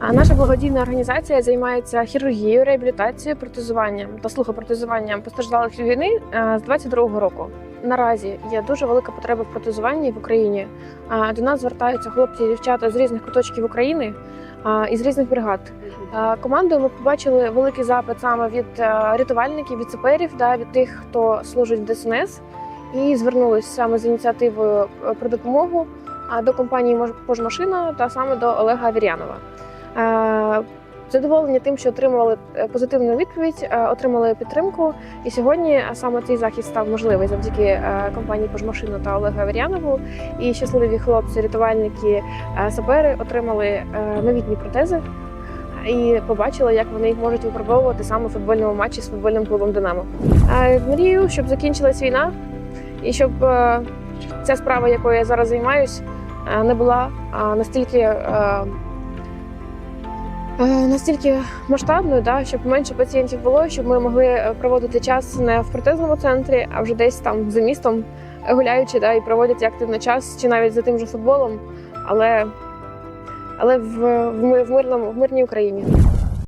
Наша благодійна організація займається хірургією, реабілітацією, протезуванням та слухопротезуванням постраждалих від війни е, з 22-го року. Наразі є дуже велика потреба в протезуванні в Україні. До нас звертаються хлопці і дівчата з різних куточків України і з різних бригад. Командою ми побачили великий запит саме від е, рятувальників, від саперів, від тих, хто служить в ДСНС, і звернулись саме з ініціативою е, про допомогу до компанії «Мож- «Пожмашина» та саме до Олега Вірянова. Е, Задоволені тим, що отримували е, позитивну відповідь, е, отримали підтримку. І сьогодні саме цей захід став можливий завдяки компанії «Пожмашина» та Олегу Авірянову. І щасливі хлопці, рятувальники, сапери отримали новітні протези і побачили, як вони їх можуть випробовувати саме в футбольному матчі з футбольним клубом Динамо. Мрію, щоб закінчилась війна, і щоб ця справа, якою я зараз займаюсь, не була настільки. Е, Настільки масштабною, да, щоб менше пацієнтів було, щоб ми могли е, проводити час не в протезному центрі, а вже десь там за містом гуляючи, да, і проводять активно час, чи навіть за тим же футболом, але, але в, в, в мирному в мирній Україні.